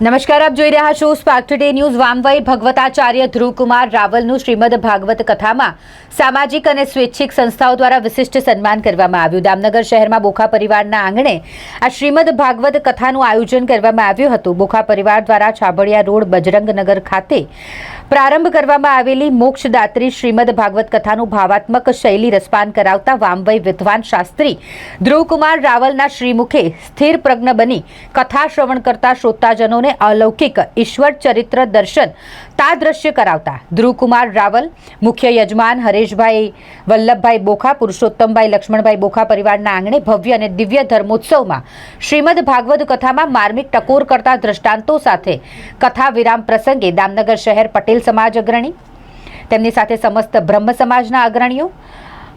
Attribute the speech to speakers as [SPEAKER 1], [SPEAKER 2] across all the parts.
[SPEAKER 1] નમસ્કાર, આપ જોઈ રહ્યા છો સ્પાર્ક ટુડે ન્યૂઝ વામવાઈ ભગવતાચાર્ય ધ્રુવકુમાર રાવલનું શ્રીમદ ભાગવત કથામાં સામાજિક અને સ્વૈચ્છિક સંસ્થાઓ દ્વારા વિશિષ્ટ સન્માન કરવામાં આવ્યું. દામનગર શહેરમાં બોખા પરિવારના આંગણે આ શ્રીમદ ભાગવત કથાનું આયોજન કરવામાં આવ્યું હતું. બોખા પરિવાર દ્વારા છાબડિયા રોડ, બજરંગનગર ખાતે પ્રારંભ કરવામાં આવેલી મોક્ષદાત્રી શ્રીમદ ભાગવત કથાનું ભાવાત્મક શૈલી રસપાન કરાવતા વામવય વિદ્વાન શાસ્ત્રી ધ્રુવકુમાર રાવલના શ્રીમુખે સ્થિર પ્રજ્ઞ બની કથા શ્રવણ કરતા શ્રોતાજનોને અલૌકિક ઈશ્વર ચરિત્ર દર્શન તાદ્રશ્ય કરાવતા. ધ્રુવકુમાર રાવલ, મુખ્ય યજમાન હરેશભાઈ વલ્લભભાઈ બોખા, પુરુષોત્તમભાઈ લક્ષ્મણભાઈ બોખા પરિવારના આંગણે ભવ્ય અને દિવ્ય ધર્મોત્સવમાં શ્રીમદ ભાગવત કથામાં માર્મિક ટકોર કરતા દ્રષ્ટાંતો સાથે કથા વિરામ પ્રસંગે દામનગર શહેર પટેલ સમાજ અગ્રણી, તેમની સાથે સમસ્ત બ્રહ્મ સમાજના અગ્રણીઓ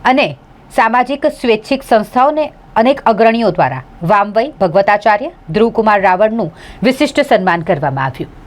[SPEAKER 1] અને સામાજિક સ્વૈચ્છિક સંસ્થાઓને અનેક અગ્રણીઓ દ્વારા વામવય ભગવતાચાર્ય ધ્રુવકુમાર રાવળનું વિશિષ્ટ સન્માન કરવામાં આવ્યું.